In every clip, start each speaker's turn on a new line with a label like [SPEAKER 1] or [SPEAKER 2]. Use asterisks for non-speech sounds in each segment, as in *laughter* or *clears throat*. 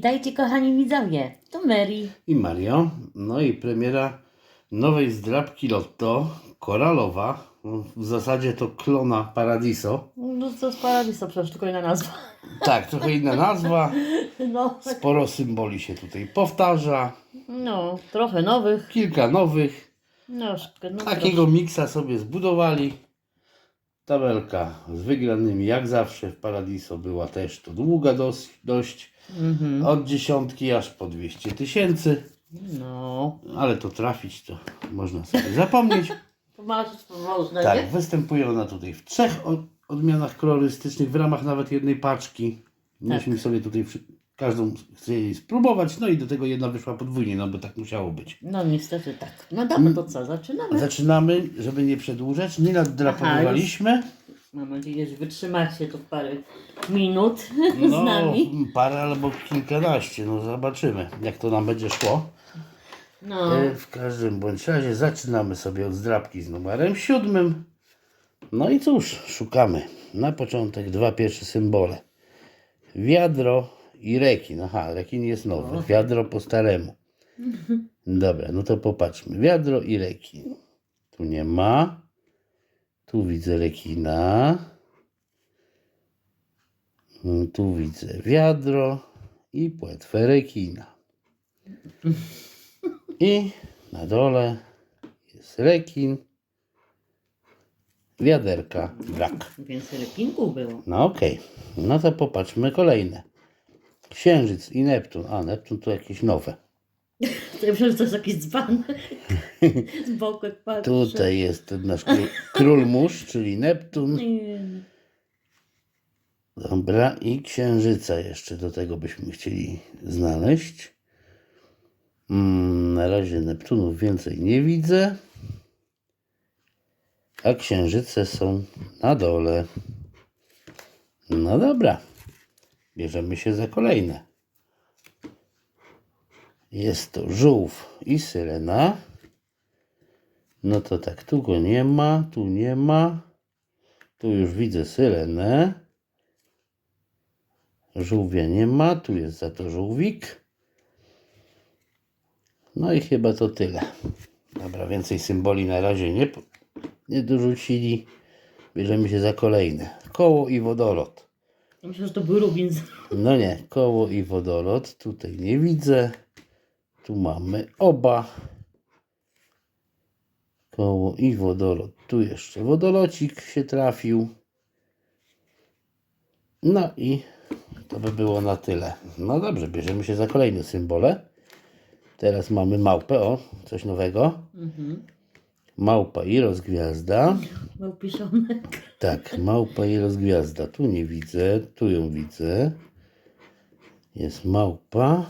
[SPEAKER 1] Witajcie kochani widzowie, to Mary.
[SPEAKER 2] i Mario. No i premiera nowej zdrabki Lotto, koralowa. No, W zasadzie to klona Paradiso.
[SPEAKER 1] No to z Paradiso przecież tylko inna nazwa.
[SPEAKER 2] Tak, trochę inna nazwa. *laughs*
[SPEAKER 1] No,
[SPEAKER 2] Sporo symboli się tutaj powtarza.
[SPEAKER 1] no trochę nowych.
[SPEAKER 2] Kilka nowych.
[SPEAKER 1] No, no
[SPEAKER 2] Takiego miksa sobie zbudowali. Tabelka z wygranymi, jak zawsze w Paradiso była też to długa dos- dość.
[SPEAKER 1] Mhm.
[SPEAKER 2] Od dziesiątki aż po 200 tysięcy.
[SPEAKER 1] No,
[SPEAKER 2] Ale to trafić to można sobie zapomnieć. *laughs*
[SPEAKER 1] można,
[SPEAKER 2] Tak,
[SPEAKER 1] nie?
[SPEAKER 2] występuje ona tutaj w trzech od- odmianach kolorystycznych, w ramach nawet jednej paczki. Myśmy sobie tutaj przy, każdą chcieli spróbować, no i do tego jedna wyszła podwójnie, no bo tak musiało być.
[SPEAKER 1] No niestety tak. No dobra, to co, zaczynamy?
[SPEAKER 2] Zaczynamy, żeby nie przedłużać, nie naddrapowaliśmy.
[SPEAKER 1] Mam nadzieję, że wytrzymacie tu parę minut *laughs* z
[SPEAKER 2] No,
[SPEAKER 1] nami.
[SPEAKER 2] parę albo kilkanaście, no zobaczymy, jak to nam będzie szło.
[SPEAKER 1] No,
[SPEAKER 2] E, W każdym bądź razie zaczynamy sobie od zdrabki z numerem siódmym. No i cóż, szukamy. Na początek dwa pierwsze symbole. Wiadro i rekin. Aha, rekin jest nowy. Wiadro po staremu. *laughs* Dobra, no to popatrzmy. Wiadro i rekin. Tu nie ma. Tu widzę rekina. Mm, Tu widzę wiadro i płetwę rekina. I na dole jest rekin, wiaderka, brak.
[SPEAKER 1] więcej rekinków było.
[SPEAKER 2] No okej, no to popatrzmy kolejne. Księżyc i Neptun. A, Neptun to jakieś nowe.
[SPEAKER 1] Ja myślę, że to jest jakiś dzban. *laughs* z boku jak.
[SPEAKER 2] Tutaj jest ten nasz król, król mórz, czyli Neptun.
[SPEAKER 1] Nie.
[SPEAKER 2] Dobra, i księżyca jeszcze do tego byśmy chcieli znaleźć. Mm, na razie Neptunów więcej nie widzę. A księżyce są na dole. No dobra. Bierzemy się za kolejne. Jest to żółw i syrena. No to tak, tu go nie ma, tu nie ma. Tu już widzę syrenę. Żółwia nie ma, tu jest za to żółwik. No i chyba to tyle. Dobra, więcej symboli na razie nie, nie dorzucili. Bierzemy się za kolejne. Koło i wodolot.
[SPEAKER 1] Myślę, że to był Rubin.
[SPEAKER 2] No nie, koło i wodolot. Tutaj nie widzę. Tu mamy oba. Koło i wodolot. Tu jeszcze wodolocik się trafił. No i to by było na tyle. No dobrze, bierzemy się za kolejne symbole. Teraz mamy małpę, o, coś nowego.
[SPEAKER 1] Mhm.
[SPEAKER 2] Małpa i rozgwiazda.
[SPEAKER 1] Małpiszonek.
[SPEAKER 2] Tak, małpa i rozgwiazda. Tu nie widzę, tu ją widzę. Jest małpa.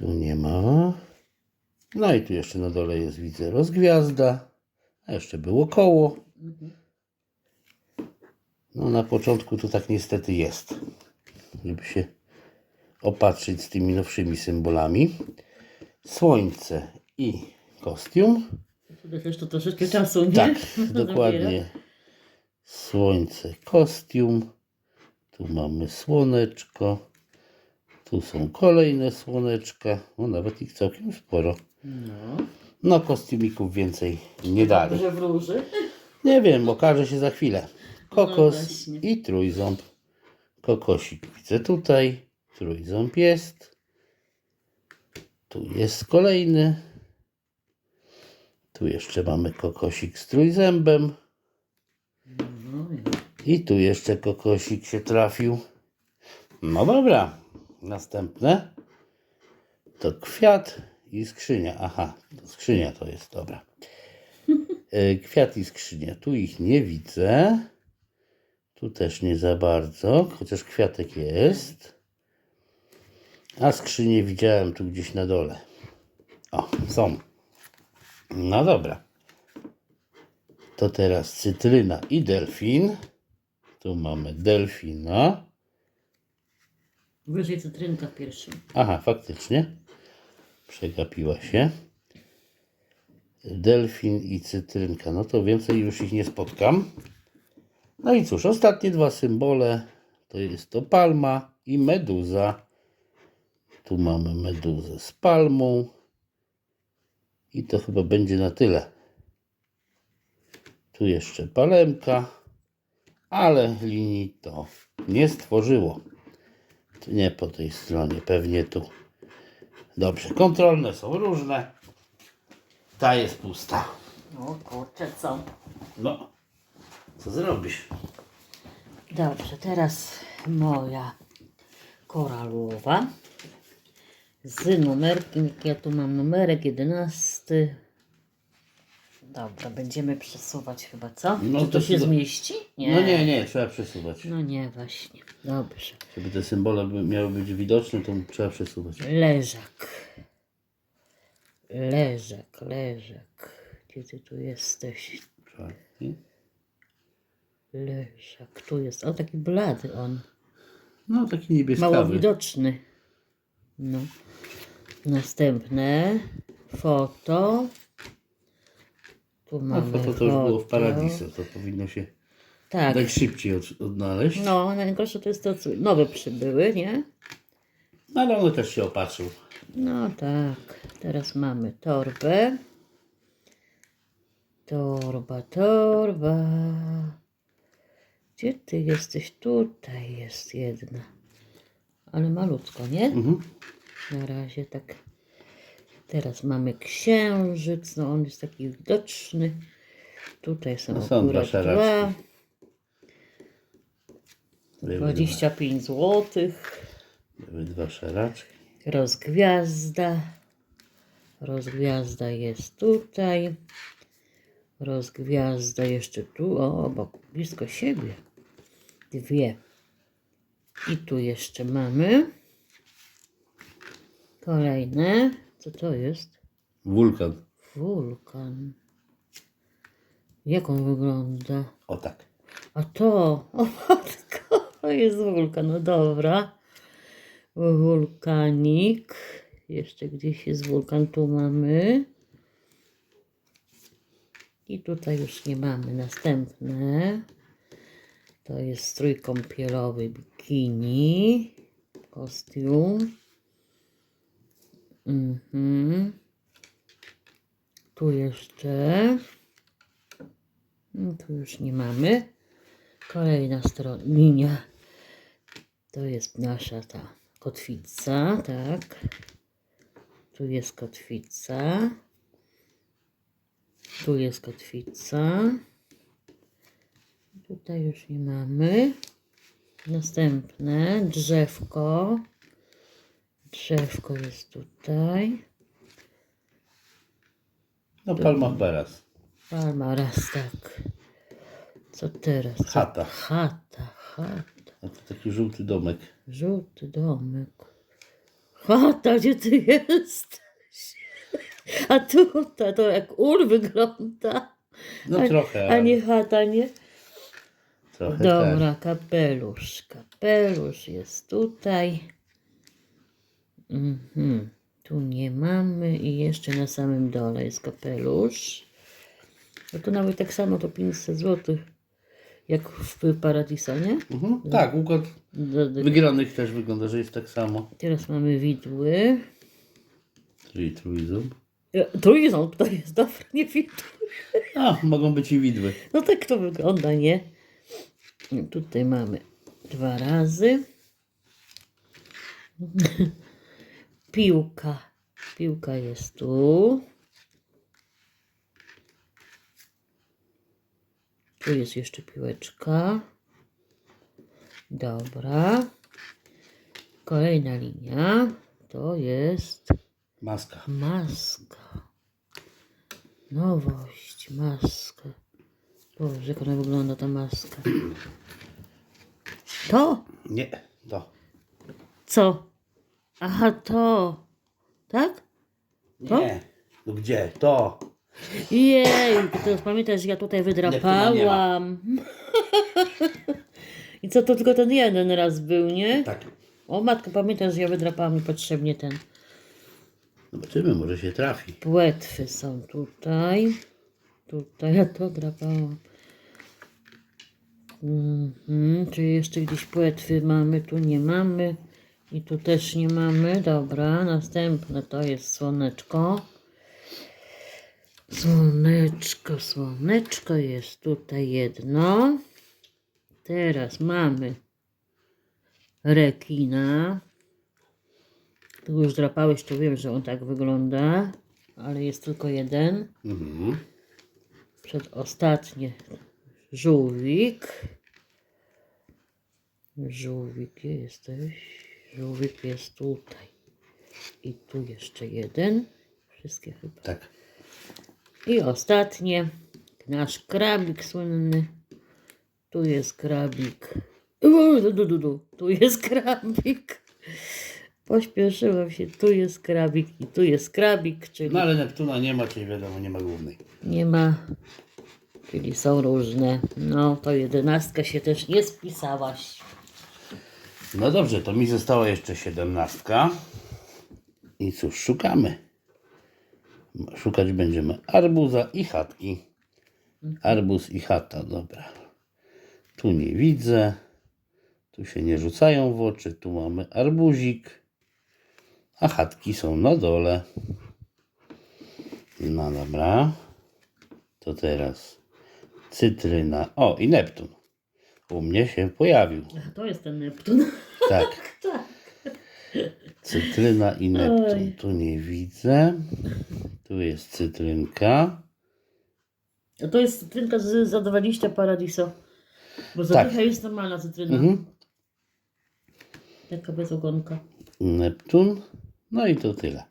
[SPEAKER 2] Tu nie ma. No i tu jeszcze na dole jest, widzę, rozgwiazda. A jeszcze było koło. No na początku to tak niestety jest. Żeby się opatrzyć z tymi nowszymi symbolami. Słońce i kostium.
[SPEAKER 1] To troszeczkę czasu, nie?
[SPEAKER 2] Tak, *laughs* dokładnie. Słońce, kostium. Tu mamy słoneczko. Tu są kolejne słoneczka. No nawet ich całkiem sporo.
[SPEAKER 1] No.
[SPEAKER 2] No kostiumików więcej nie dali.
[SPEAKER 1] Dobrze wróży.
[SPEAKER 2] Nie wiem, okaże się za chwilę.
[SPEAKER 1] No
[SPEAKER 2] Kokos
[SPEAKER 1] właśnie.
[SPEAKER 2] i trójząb. Kokosik widzę tutaj. Trójząb jest. Tu jest kolejny. Tu jeszcze mamy kokosik z trójzębem.
[SPEAKER 1] No,
[SPEAKER 2] I tu jeszcze kokosik się trafił. No dobra. Następne to kwiat i skrzynia. Aha, to skrzynia to jest, dobra. E, Kwiat i skrzynia. Tu ich nie widzę. Tu też nie za bardzo, chociaż kwiatek jest. A skrzynię widziałem tu gdzieś na dole. O, są. No dobra. To teraz cytryna i delfin. Tu mamy delfina.
[SPEAKER 1] Wyżej cytrynka w pierwszym.
[SPEAKER 2] Aha, faktycznie. Przegapiła się. Delfin i cytrynka. No to więcej już ich nie spotkam. No i cóż, ostatnie dwa symbole To jest to palma i meduza. Tu mamy meduzę z palmą. I to chyba będzie na tyle. Tu jeszcze palemka, ale linii to nie stworzyło. Nie po tej stronie, pewnie tu. Dobrze, kontrolne są różne. Ta jest pusta.
[SPEAKER 1] O kurczę, co?
[SPEAKER 2] No, co zrobisz?
[SPEAKER 1] Dobrze, teraz moja koralowa z numerkiem. Ja tu mam numerek 11. Dobra, będziemy przesuwać chyba, co?
[SPEAKER 2] No
[SPEAKER 1] Czy
[SPEAKER 2] to
[SPEAKER 1] to się zmieści? Nie.
[SPEAKER 2] No nie, nie, trzeba przesuwać.
[SPEAKER 1] No nie, właśnie. Dobrze.
[SPEAKER 2] Żeby te symbole by- miały być widoczne, to trzeba przesuwać.
[SPEAKER 1] Leżak. Leżak, leżak. Gdzie ty tu jesteś?
[SPEAKER 2] Czwarty.
[SPEAKER 1] Leżak. Tu jest. O, taki blady on.
[SPEAKER 2] No, taki
[SPEAKER 1] Mało
[SPEAKER 2] niebieskawy.
[SPEAKER 1] widoczny. No. Następne. Foto. Tu
[SPEAKER 2] A
[SPEAKER 1] mamy
[SPEAKER 2] foto to już było w Paradiso, to powinno się
[SPEAKER 1] Tak.
[SPEAKER 2] dać szybciej od, odnaleźć.
[SPEAKER 1] No, najgorsze to jest to, co nowe przybyły, nie?
[SPEAKER 2] No, ale one też się opatrzył.
[SPEAKER 1] No tak. Teraz mamy torbę. Torba, torba. Gdzie ty jesteś? Tutaj jest jedna. Ale malutko, nie?
[SPEAKER 2] Mhm.
[SPEAKER 1] Na razie tak. Teraz mamy księżyc. No on jest taki widoczny. Tutaj są,
[SPEAKER 2] No są dwa
[SPEAKER 1] akurat dwa.
[SPEAKER 2] Były
[SPEAKER 1] 25 złotych.
[SPEAKER 2] dwa, były dwa szaraczki.
[SPEAKER 1] Rozgwiazda. Rozgwiazda jest tutaj. Rozgwiazda jeszcze tu, o, obok, blisko siebie. Dwie. I tu jeszcze mamy. Kolejne. Co to jest?
[SPEAKER 2] Wulkan.
[SPEAKER 1] Wulkan. Jak on wygląda?
[SPEAKER 2] O tak.
[SPEAKER 1] A to, o matko, to jest wulkan, no dobra. Wulkanik. Jeszcze gdzieś jest wulkan, tu mamy. I tutaj już nie mamy. Następne. To jest strój kąpielowy bikini. Kostium. Mhm. Tu jeszcze. No, tu już nie mamy. Kolejna strona, linia. To jest nasza ta kotwica, tak. Tu jest kotwica. Tu jest kotwica. Tutaj już nie mamy. Następne drzewko. Drzewko jest tutaj.
[SPEAKER 2] No, Palma Beras.
[SPEAKER 1] Palma raz tak. Co teraz? Co?
[SPEAKER 2] Chata.
[SPEAKER 1] Chata, chata.
[SPEAKER 2] A to taki żółty domek.
[SPEAKER 1] Żółty domek. Chata, gdzie ty jesteś? A tutaj to jak ul wygląda.
[SPEAKER 2] No
[SPEAKER 1] A-
[SPEAKER 2] trochę,
[SPEAKER 1] A
[SPEAKER 2] ale
[SPEAKER 1] nie chata, nie?
[SPEAKER 2] trochę.
[SPEAKER 1] Dobra, kapelusz. Kapelusz jest tutaj. Mhm. Tu nie mamy i jeszcze na samym dole jest kapelusz. No to nawet tak samo to 500 zł. Jak w Paradiso, nie?
[SPEAKER 2] Mhm. Tak, układ
[SPEAKER 1] Do, do,
[SPEAKER 2] wygranych też wygląda, że jest tak samo.
[SPEAKER 1] teraz mamy widły.
[SPEAKER 2] Czyli trójząb.
[SPEAKER 1] E, Trójząb to jest dobra, nie widły.
[SPEAKER 2] A, mogą być i widły.
[SPEAKER 1] No tak to wygląda, nie? Tutaj mamy dwa razy. Piłka. Piłka jest tu. Tu jest jeszcze piłeczka. Dobra. Kolejna linia to jest
[SPEAKER 2] Maska.
[SPEAKER 1] Maska. Nowość, maska. Boże, jak ona wygląda ta maska. To?
[SPEAKER 2] Nie, to.
[SPEAKER 1] Co? Aha, to. Tak? To?
[SPEAKER 2] Nie. No gdzie? To.
[SPEAKER 1] Jej, to pamiętasz, ja tutaj wydrapałam. I co, to tylko ten jeden raz był, nie?
[SPEAKER 2] Tak.
[SPEAKER 1] O matko, pamiętasz, że ja wydrapałam niepotrzebnie ten.
[SPEAKER 2] Zobaczymy, może się trafi.
[SPEAKER 1] Płetwy są tutaj. Tutaj, ja to drapałam. Mhm, czy jeszcze gdzieś płetwy mamy? Tu nie mamy. I tu też nie mamy. Dobra, następne to jest słoneczko. Słoneczko, słoneczko jest tutaj jedno. Teraz mamy rekina. Tu już drapałeś, to wiem, że on tak wygląda, ale jest tylko jeden.
[SPEAKER 2] Mhm.
[SPEAKER 1] Przedostatnie żółwik. Żółwik, gdzie jesteś? Żółwik jest tutaj. I tu jeszcze jeden. Wszystkie chyba.
[SPEAKER 2] Tak.
[SPEAKER 1] I ostatnie, nasz krabik słynny. Tu jest krabik. U, du, du, du, du. Tu jest krabik. Pośpieszyłem się. Tu jest krabik i tu jest krabik, czyli
[SPEAKER 2] No ale Neptuna nie ma, czyli wiadomo, nie ma głównej.
[SPEAKER 1] nie ma, czyli są różne. No to jedenastka się też nie spisałaś.
[SPEAKER 2] No dobrze, to mi została jeszcze siedemnastka. I cóż, szukamy. Szukać będziemy arbuza i chatki. Arbuz i chata, dobra. Tu nie widzę. Tu się nie rzucają w oczy. Tu mamy arbuzik. A chatki są na dole. No dobra. To teraz cytryna. O, i Neptun. U mnie się pojawił.
[SPEAKER 1] A to jest ten Neptun. *laughs*
[SPEAKER 2] Tak.
[SPEAKER 1] tak.
[SPEAKER 2] Cytryna i Neptun.
[SPEAKER 1] Oj.
[SPEAKER 2] Tu nie widzę. Tu jest cytrynka.
[SPEAKER 1] A to jest cytrynka z, za 20 paradiso. Bo za
[SPEAKER 2] Tak.
[SPEAKER 1] jest normalna cytryna.
[SPEAKER 2] Mhm.
[SPEAKER 1] Taka bez ogonka.
[SPEAKER 2] Neptun. No i to tyle.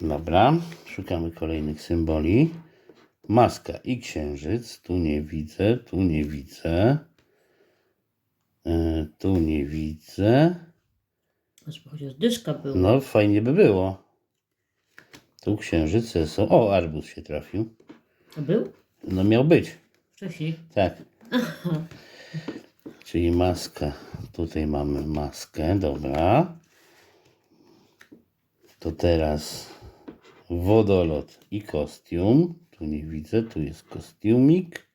[SPEAKER 2] Dobra. Szukamy kolejnych symboli. Maska i księżyc. Tu nie widzę. Tu nie widzę. E, tu nie widzę.
[SPEAKER 1] Aż chociaż dyszka była.
[SPEAKER 2] No, fajnie by było. Tu księżyce są. O, arbuz się trafił.
[SPEAKER 1] A był?
[SPEAKER 2] No, miał być.
[SPEAKER 1] Wcześniej.
[SPEAKER 2] Tak. Czyli maska. Tutaj mamy maskę, dobra. To teraz wodolot i kostium. Tu nie widzę, tu jest kostiumik.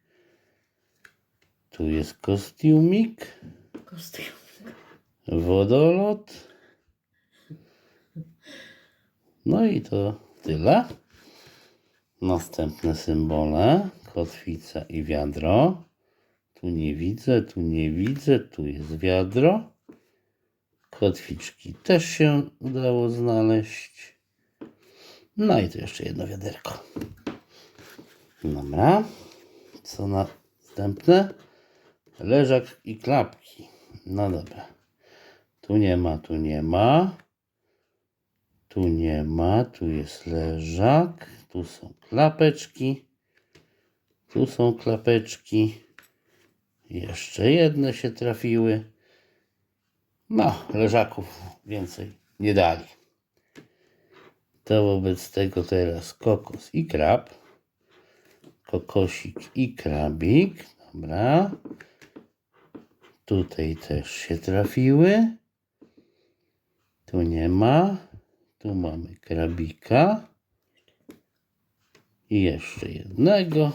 [SPEAKER 2] Tu jest kostiumik.
[SPEAKER 1] Kostium.
[SPEAKER 2] Wodolot. No i to tyle. Następne symbole. Kotwica i wiadro. Tu nie widzę, tu nie widzę, tu jest wiadro. Kotwiczki też się udało znaleźć. No i tu jeszcze jedno wiaderko. Dobra. Co następne? Leżak i klapki. No dobra. Tu nie ma, tu nie ma. Tu nie ma, tu jest leżak. Tu są klapeczki. Tu są klapeczki. Jeszcze jedne się trafiły. No, leżaków więcej nie dali. To wobec tego teraz kokos i krab. Kokosik i krabik. Dobra. Tutaj też się trafiły. Tu nie ma. Tu mamy krabika. I jeszcze jednego.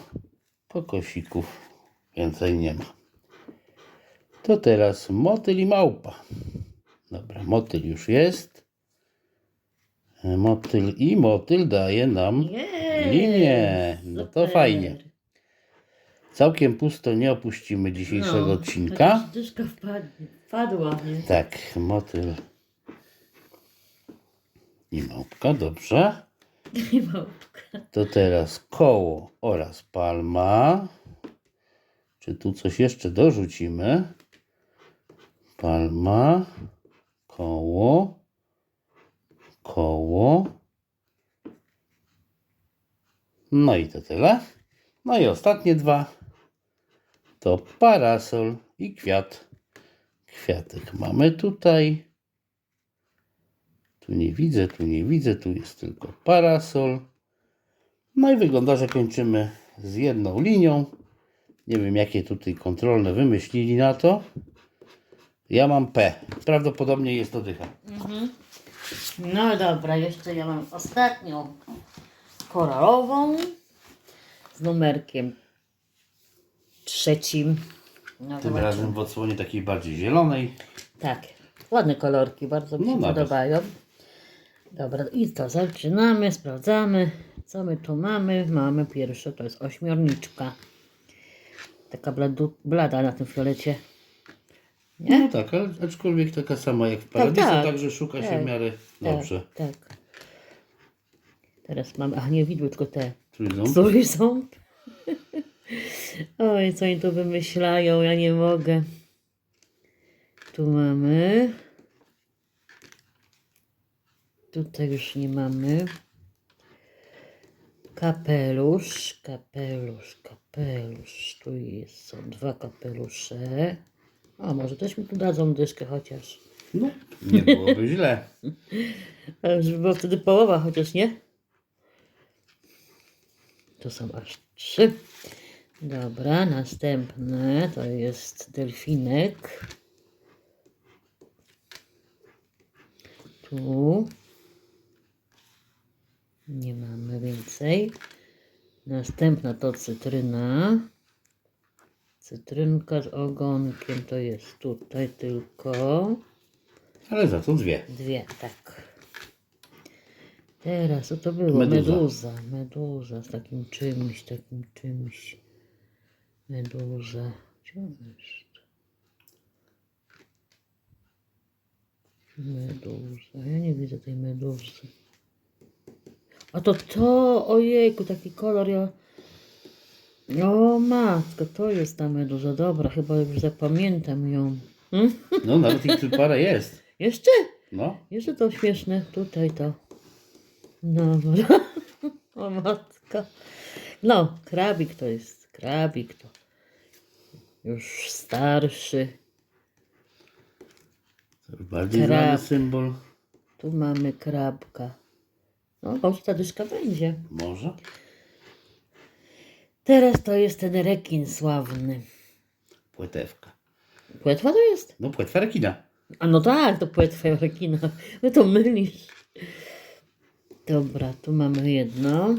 [SPEAKER 2] Kokosików więcej nie ma. To teraz motyl i małpa. Dobra, motyl już jest. Motyl i motyl daje nam
[SPEAKER 1] Jej,
[SPEAKER 2] linię. No to
[SPEAKER 1] super.
[SPEAKER 2] fajnie. Całkiem pusto nie opuścimy dzisiejszego
[SPEAKER 1] No,
[SPEAKER 2] odcinka.
[SPEAKER 1] jakaś Dyszka wpadnie. Wpadła, nie?
[SPEAKER 2] Tak, motyl i małpka, dobrze. *laughs*
[SPEAKER 1] I małpka.
[SPEAKER 2] To teraz koło oraz palma. Czy tu coś jeszcze dorzucimy? Palma, koło, koło. No i to tyle. No i ostatnie dwa to parasol i kwiat. Kwiatek mamy tutaj. Tu nie widzę, tu nie widzę, tu jest tylko parasol. No i wygląda, że kończymy z jedną linią. Nie wiem, jakie tutaj kontrolne wymyślili na to. Ja mam P. Prawdopodobnie jest to dycha.
[SPEAKER 1] No dobra, jeszcze ja mam ostatnią koralową z numerkiem trzecim. No,
[SPEAKER 2] Tym
[SPEAKER 1] zobaczymy.
[SPEAKER 2] razem w odsłonie takiej bardziej zielonej.
[SPEAKER 1] Tak, ładne kolorki, bardzo mi
[SPEAKER 2] No
[SPEAKER 1] się
[SPEAKER 2] nawet.
[SPEAKER 1] podobają. Dobra, i to zaczynamy, sprawdzamy, co my tu mamy. Mamy pierwsze, to jest ośmiorniczka. Taka bladu, blada na tym fiolecie. Nie?
[SPEAKER 2] No tak, ale aczkolwiek taka sama jak w Paradiso,
[SPEAKER 1] tak.
[SPEAKER 2] także szuka się
[SPEAKER 1] Tak,
[SPEAKER 2] w miarę dobrze.
[SPEAKER 1] Tak, tak. Teraz mamy, ach nie widły, tylko te
[SPEAKER 2] Trójząb.
[SPEAKER 1] Trójząb. *laughs* Oj, co oni tu wymyślają, ja nie mogę. Tu mamy. Tutaj już nie mamy. Kapelusz, kapelusz, kapelusz. Tu jest, są dwa kapelusze. O, może też mi tu dadzą dyszkę chociaż.
[SPEAKER 2] No, nie byłoby źle. *laughs*
[SPEAKER 1] Ale żeby była wtedy połowa chociaż, nie? To są aż trzy. Dobra, następne to jest delfinek. Tu. Nie mamy więcej. Następna to cytryna. Cytrynka z ogonkiem to jest tutaj tylko.
[SPEAKER 2] Ale za to dwie.
[SPEAKER 1] Dwie, tak. Teraz, co to było?
[SPEAKER 2] Meduza.
[SPEAKER 1] Meduza. Meduza z takim czymś, takim czymś. Meduza. Gdzie jest? Meduza. Ja nie widzę tej meduzy. A to to, ojejku, taki kolor, ja... O matko, to jest ta meduza. Dobra, chyba już zapamiętam ją. Hmm?
[SPEAKER 2] No, nawet ich tu parę jest. *laughs*
[SPEAKER 1] Jeszcze?
[SPEAKER 2] No,
[SPEAKER 1] Jeszcze to śmieszne. Tutaj to. Dobra. *laughs* O matka. No, krabik to jest. Krabik to. Już starszy.
[SPEAKER 2] to już bardziej
[SPEAKER 1] Krab.
[SPEAKER 2] znany symbol.
[SPEAKER 1] Tu mamy krabka. No, może ta dyszka będzie.
[SPEAKER 2] Może.
[SPEAKER 1] Teraz to jest ten rekin sławny.
[SPEAKER 2] Płetewka.
[SPEAKER 1] Płetwa to jest?
[SPEAKER 2] No, płetwa rekina.
[SPEAKER 1] A no tak, to płetwa rekina. No to mylisz. Dobra, tu mamy jedno.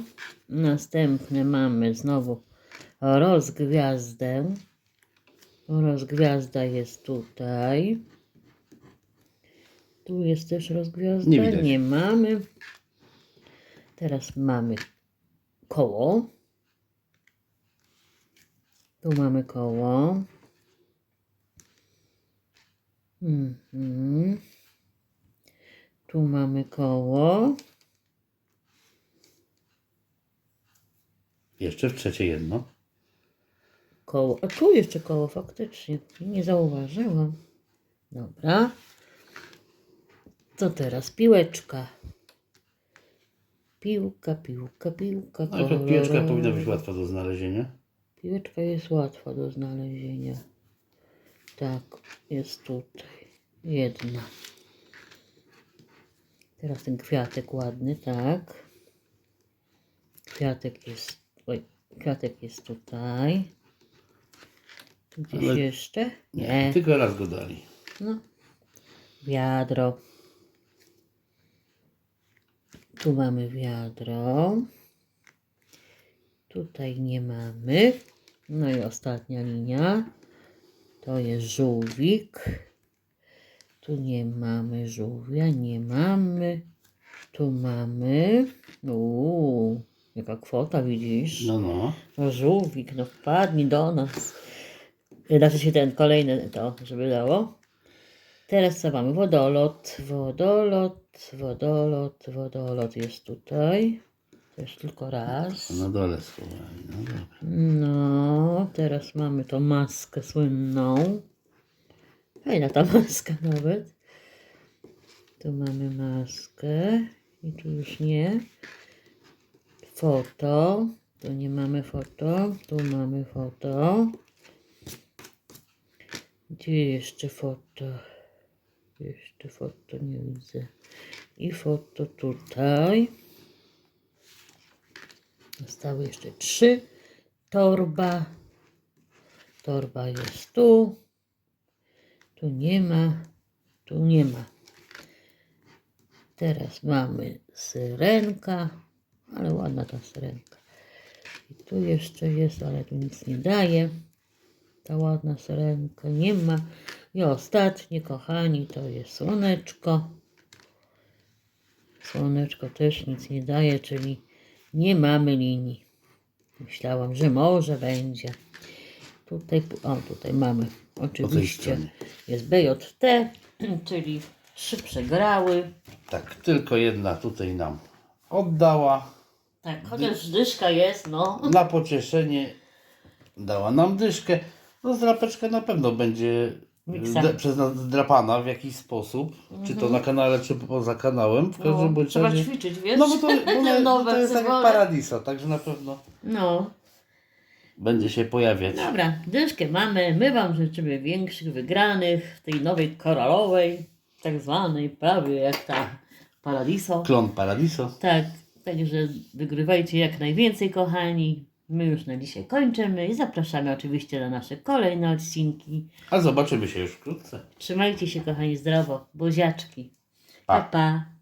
[SPEAKER 1] Następne mamy znowu rozgwiazdę. Rozgwiazda jest tutaj. Tu jest też rozgwiazda.
[SPEAKER 2] Nie widać.
[SPEAKER 1] Nie mamy. Teraz mamy koło. Tu mamy koło. Mhm. Tu mamy koło.
[SPEAKER 2] Jeszcze w trzecie jedno.
[SPEAKER 1] Koło. A tu jeszcze koło faktycznie. Nie zauważyłam. Dobra. Co teraz? Piłeczka. Piłka, piłka, piłka.
[SPEAKER 2] No, to piłeczka powinna być łatwa do znalezienia.
[SPEAKER 1] Piłeczka jest łatwa do znalezienia. Tak, jest tutaj. Jedna. Teraz ten kwiatek ładny, tak. Kwiatek jest. Oj, kwiatek jest tutaj. Tu gdzieś
[SPEAKER 2] Ale-
[SPEAKER 1] jeszcze?
[SPEAKER 2] Nie, tylko raz go dali.
[SPEAKER 1] No. Wiadro. Tu mamy wiadro. Tutaj nie mamy. No i ostatnia linia. To jest żółwik. Tu nie mamy żółwia, nie mamy. Tu mamy. Uuu, jaka kwota widzisz?
[SPEAKER 2] No, no.
[SPEAKER 1] No żółwik, no wpadnij do nas. Znaczy się ten kolejny to, żeby dało. Teraz co mamy? Wodolot, wodolot, wodolot, wodolot jest tutaj. Jest tylko raz.
[SPEAKER 2] Na dole schowali. No dobra.
[SPEAKER 1] No, teraz mamy tą maskę słynną. Fajna ta *laughs* maska nawet. Tu mamy maskę. I tu już nie. Foto. Tu nie mamy foto. Tu mamy foto. Gdzie jeszcze foto? Jeszcze foto nie widzę. I foto tutaj. Zostały jeszcze trzy. Torba. Torba jest tu. Tu nie ma. Tu nie ma. Teraz mamy syrenka. Ale ładna ta syrenka. I tu jeszcze jest, ale tu nic nie daje. ta ładna syrenka nie ma. I ostatnie, kochani, to jest słoneczko. Słoneczko też nic nie daje, czyli nie mamy linii. Myślałam, że może będzie. Tutaj, o, tutaj mamy. Oczywiście jest BJT, *clears throat* czyli trzy przegrały.
[SPEAKER 2] Tak, tylko jedna tutaj nam oddała.
[SPEAKER 1] Tak, chociaż dyszka jest, no. *laughs*
[SPEAKER 2] Na pocieszenie dała nam dyszkę. No zdrapeczka na pewno będzie Przez nas zdrapana w jakiś sposób. Czy to na kanale, czy poza kanałem. W każdym
[SPEAKER 1] no trzeba
[SPEAKER 2] razie-
[SPEAKER 1] ćwiczyć, wiesz?
[SPEAKER 2] No bo to, *laughs* bo to,
[SPEAKER 1] Nowe
[SPEAKER 2] to jest tak jak. Paradiso, także na pewno
[SPEAKER 1] No,
[SPEAKER 2] będzie się pojawiać.
[SPEAKER 1] dobra, dyszkę mamy. My Wam życzymy większych wygranych w tej nowej koralowej, tak zwanej, prawie jak ta Paradiso.
[SPEAKER 2] Klon Paradiso.
[SPEAKER 1] Tak, także wygrywajcie jak najwięcej, kochani. My już na dzisiaj kończymy i zapraszamy oczywiście na nasze kolejne odcinki.
[SPEAKER 2] A zobaczymy się już wkrótce.
[SPEAKER 1] Trzymajcie się, kochani, zdrowo. Buziaczki.
[SPEAKER 2] Pa.
[SPEAKER 1] pa. pa.